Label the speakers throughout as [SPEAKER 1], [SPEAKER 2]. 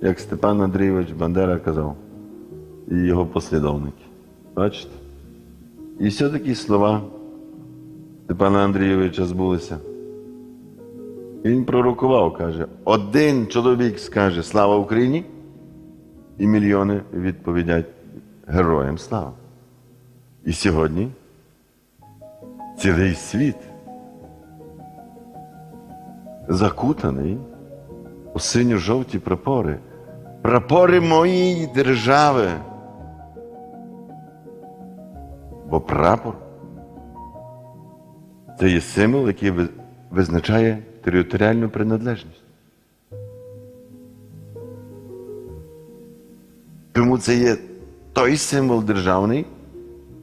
[SPEAKER 1] як Степан Андрійович Бандера казав, і його послідовники. Бачите? І все-таки слова Степана Андрійовича збулися. Він пророкував, каже, один чоловік скаже Слава Україні, і мільйони відповідять Героям слава. І сьогодні цілий світ закутаний у синьо-жовті прапори. Прапори моєї держави. Бо прапор це є символ, який визначає територіальну приналежність. Тому це є той символ державний,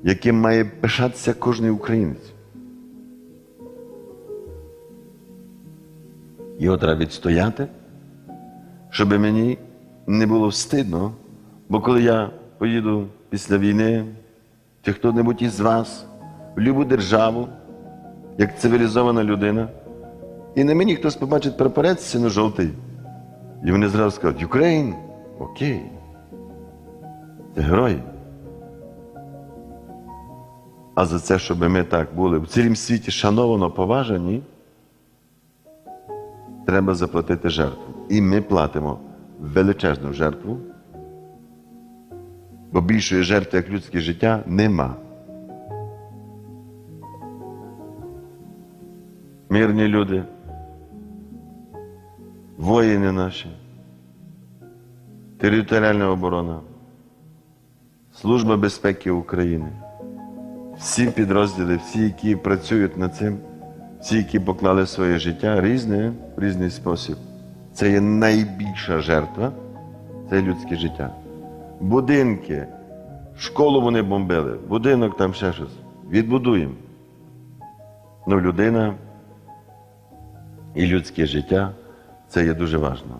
[SPEAKER 1] яким має пишатися кожен українець. Його треба відстояти, щоб мені не було встидно, бо коли я поїду після війни, чи хто-небудь із вас в любу державу, як цивілізована людина, і на мені хтось побачить прапорець сино-жовтий, і вони зразу скажуть Україн, окей. Це герої. А за це, щоб ми так були в цілім світі шановано поважані, треба заплатити жертву. І ми платимо величезну жертву, бо більшої жертви, як людське життя, нема. Мирні люди, воїни наші, територіальна оборона, Служба безпеки України, всі підрозділи, всі, які працюють над цим, всі, які поклали своє життя різне, в різний спосіб. Це є найбільша жертва, це людське життя. Будинки, школу вони бомбили, будинок там ще щось. Відбудуємо. Ну, людина і людське життя це є дуже важливо.